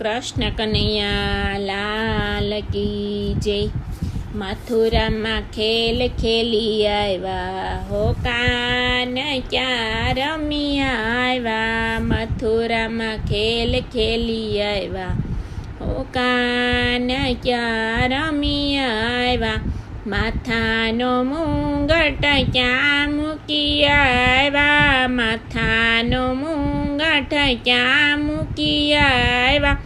કૃષ્ણ કનૈયા લાલ કી જય મથુરામાં ખેલ ખેલી આવ્યા હો કાન ક્યાં રમી આવ્યા મથુરામાં ખેલ ખેલી આવ્યા હો કાન ક્યાં રમી આવ્યા માથાનો મુંગટ ક્યાં મૂકી આવ્યા માથાનો મુંગટ ક્યાં મૂકી આવ્યા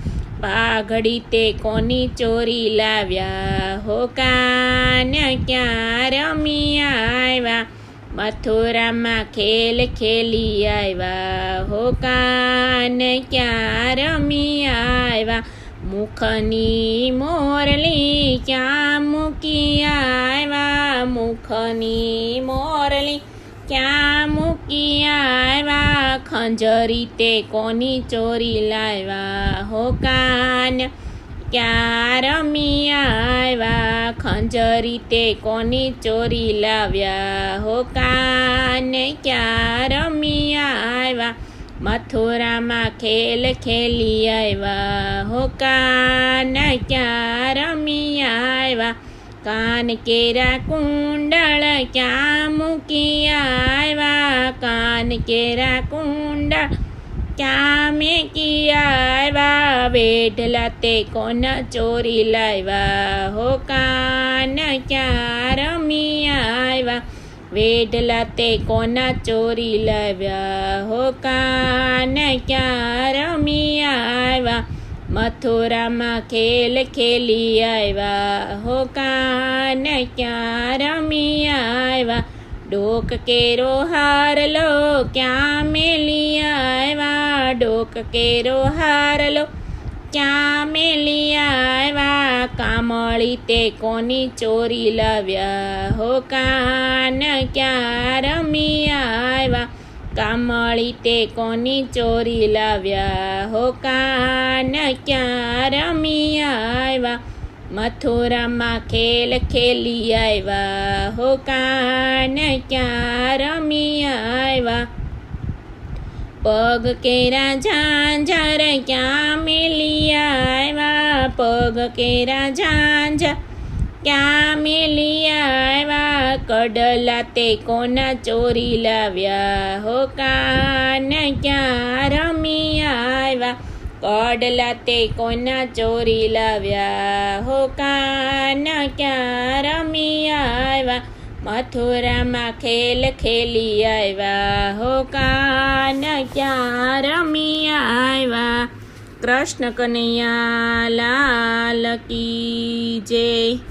પાઘડી તે કોની ચોરી લાવ્યા હો કાન ક્યાં રમી આવ્યા મથુરામાં ખેલ ખેલી આવ્યા હો કાન ક્યાં રમી આવ્યા મુખની મોરલી ક્યાં મૂકી આવ્યા મુખની મોરલી ક્યાં મૂકી આવ્યા ખંજરી તે કોની ચોરી લાવ્યા હો કાન ક્યાં રમી આવ્યા ખંજરી તે કોની ચોરી લાવ્યા હો કાન ક્યાં રમી આવ્યા મથુરામાં ખેલ ખેલી આવ્યા હો કાન ક્યાં રમી આવ્યા કાન કેરા કુંડળ ક્યાં મૂકી આવ્યા કાન કેરા કુંડળ ક્યાં મેકી આવ્યા વેઢલા તે કોન ચોરી લાવ્યા હો કાન ક્યાં રમી આવ્યા વેઢલા તે કોના ચોરી લાવ્યા હો કાન ક્યાં રમી આવ્યા મથુરામાં ખેલ ખેલી આવ્યા હો કાન ક્યાં રમી આવ્યા ડોક કેરો હારલો ક્યાં મેલી આવ્યા ડોક કેરો હારલો ક્યાં મેલી આવ્યા કામળી તે કોની ચોરી લાવ્યા હો કાન ક્યાં રમી આવ્યા કામળી તે કોની ચોરી લાવ્યા હો કાન ક્યાં રમી આવ્યા મથુરામાં ખેલ ખેલી આવ્યા હો કાન ક્યાં રમી આવ્યા પગ કેરા ઝાંઝર ક્યાં મેલી આવ્યા પગ કેરા ઝાંઝર ક્યાં મેલી આવ્યા કડલા તે કોના ચોરી લાવ્યા હો કાન ક્યાં રમી આવ્યા કડલા તે કોના ચોરી લાવ્યા? હો કાના ક્યાં રમી આવ્યા? મથુરામાં ખેલ ખેલી આવ્યા. હો કાના ક્યાં રમી આવ્યા? કૃષ્ણ કનૈયા લાલ કી જય.